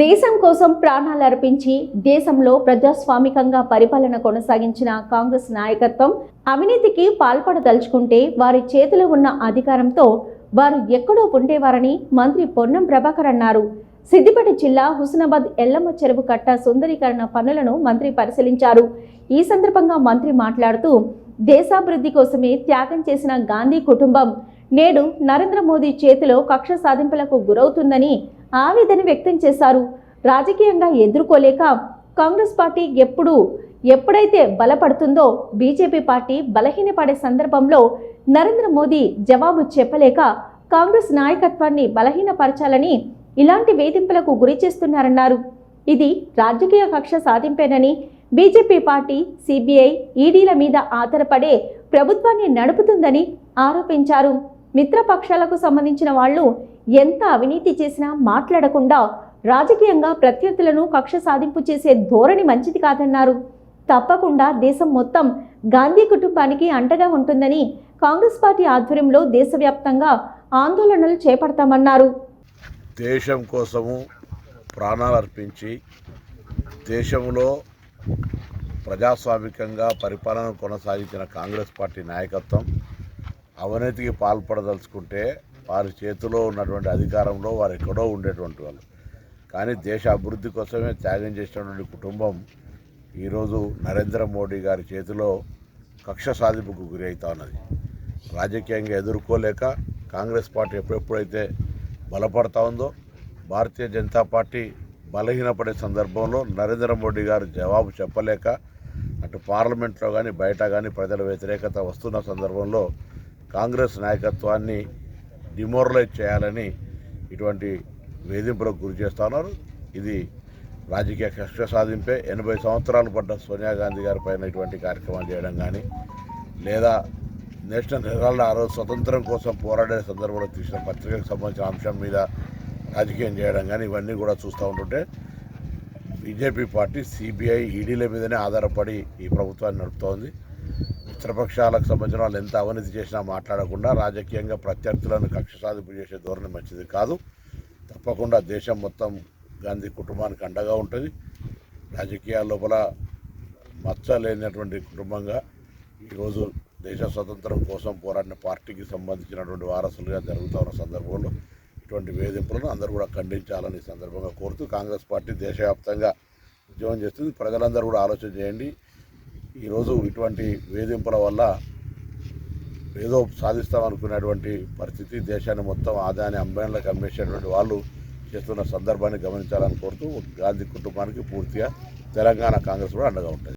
దేశం కోసం ప్రాణాలు అర్పించి దేశంలో ప్రజాస్వామికంగా పరిపాలన కొనసాగించిన కాంగ్రెస్ నాయకత్వం అవినీతికి పాల్పడదలుచుకుంటే వారి చేతిలో ఉన్న అధికారంతో వారు ఎక్కడో ఉండేవారని మంత్రి పొన్నం ప్రభాకర్ అన్నారు. సిద్దిపేట జిల్లా హుస్నాబాద్ ఎల్లమ్మ చెరువు కట్ట సుందరీకరణ పనులను మంత్రి పరిశీలించారు. ఈ సందర్భంగా మంత్రి మాట్లాడుతూ దేశాభివృద్ధి కోసమే త్యాగం చేసిన గాంధీ కుటుంబం నేడు నరేంద్ర మోదీ చేతిలో కక్ష సాధింపులకు గురవుతుందని ఆవేదన వ్యక్తం చేశారు. రాజకీయంగా ఎదుర్కోలేక కాంగ్రెస్ పార్టీ ఎప్పుడు ఎప్పుడైతే బలపడుతుందో బీజేపీ పార్టీ బలహీనపడే సందర్భంలో నరేంద్ర మోదీ జవాబు చెప్పలేక కాంగ్రెస్ నాయకత్వాన్ని బలహీనపరచాలని ఇలాంటి వేధింపులకు గురి చేస్తున్నారన్నారు. ఇది రాజకీయ కక్ష సాధింపేనని బీజేపీ పార్టీ సిబిఐ ఈడీల మీద ఆధారపడే ప్రభుత్వాన్ని నడుపుతుందని ఆరోపించారు. మిత్రపక్షాలకు సంబంధించిన వాళ్ళు ఎంత అవినీతి చేసినా మాట్లాడకుండా రాజకీయంగా ప్రత్యర్థులను కక్ష సాధింపు చేసే ధోరణి మంచిది కాదన్నారు. తప్పకుండా దేశం మొత్తం గాంధీ కుటుంబానికి అంటగా ఉంటుందని కాంగ్రెస్ పార్టీ ఆధ్వర్యంలో దేశవ్యాప్తంగా ఆందోళనలు చేపడతామన్నారు. దేశం కోసము ప్రాణాలు అర్పించి దేశంలో ప్రజాస్వామికంగా పరిపాలన కొనసాగించిన కాంగ్రెస్ పార్టీ నాయకత్వం అవినీతికి పాల్పడదలుచుకుంటే వారి చేతిలో ఉన్నటువంటి అధికారంలో వారు ఎక్కడో ఉండేటువంటి వాళ్ళు. కానీ దేశ అభివృద్ధి కోసమే త్యాగం చేసినటువంటి కుటుంబం ఈరోజు నరేంద్ర మోడీ గారి చేతిలో కక్ష సాధింపుకు గురి అవుతా ఉన్నది. రాజకీయంగా ఎదుర్కోలేక కాంగ్రెస్ పార్టీ ఎప్పుడెప్పుడైతే బలపడతా ఉందో భారతీయ జనతా పార్టీ బలహీనపడే సందర్భంలో నరేంద్ర మోడీ గారు జవాబు చెప్పలేక అటు పార్లమెంట్లో కానీ బయట కానీ ప్రజల వ్యతిరేకత వస్తున్న సందర్భంలో కాంగ్రెస్ నాయకత్వాన్ని డిమోరలైజ్ చేయాలని ఇటువంటి వేధింపులకు గురి చేస్తున్నారు. ఇది రాజకీయ కష్ట సాధింపే ఎనభై సంవత్సరాలు పడ్డ సోనియా గాంధీ గారి పైన ఇటువంటి కార్యక్రమాలు చేయడం కానీ లేదా నేషనల్ హెరాల్డ్ ఆ రోజు స్వతంత్రం కోసం పోరాడే సందర్భంలో తీసిన పత్రికకు సంబంధించిన అంశం మీద రాజకీయం చేయడం కానీ ఇవన్నీ కూడా చూస్తూ ఉంటుంటే బీజేపీ పార్టీ సిబిఐ ఈడీల మీదనే ఆధారపడి ఈ ప్రభుత్వాన్ని నడుపుతోంది. మిత్రపక్షాలకు సంబంధించిన వాళ్ళు ఎంత అవినీతి చేసినా మాట్లాడకుండా రాజకీయంగా ప్రత్యర్థులను కక్ష సాధింపు చేసే ధోరణి మంచిది కాదు. తప్పకుండా దేశం మొత్తం గాంధీ కుటుంబానికి అండగా ఉంటుంది. రాజకీయాల లోపల మచ్చ లేనటువంటి కుటుంబంగా ఈరోజు దేశ స్వతంత్రం కోసం పోరాడిన పార్టీకి సంబంధించినటువంటి వారసులుగా జరుగుతూ ఉన్న సందర్భంలో ఇటువంటి వేధింపులను అందరూ కూడా ఖండించాలని సందర్భంగా కోరుతూ కాంగ్రెస్ పార్టీ దేశవ్యాప్తంగా ఉద్యమం చేస్తుంది. ప్రజలందరూ కూడా ఆలోచన చేయండి. ఈరోజు ఇటువంటి వేధింపుల వల్ల ఏదో సాధిస్తామనుకునేటువంటి పరిస్థితి దేశాన్ని మొత్తం ఆదాయాన్ని అంబేన్లకు అమ్మేసేటువంటి వాళ్ళు చేస్తున్న సందర్భాన్ని గమనించాలని కోరుతూ గాంధీ కుటుంబానికి పూర్తిగా తెలంగాణ కాంగ్రెస్ కూడా అండగా ఉంటుంది.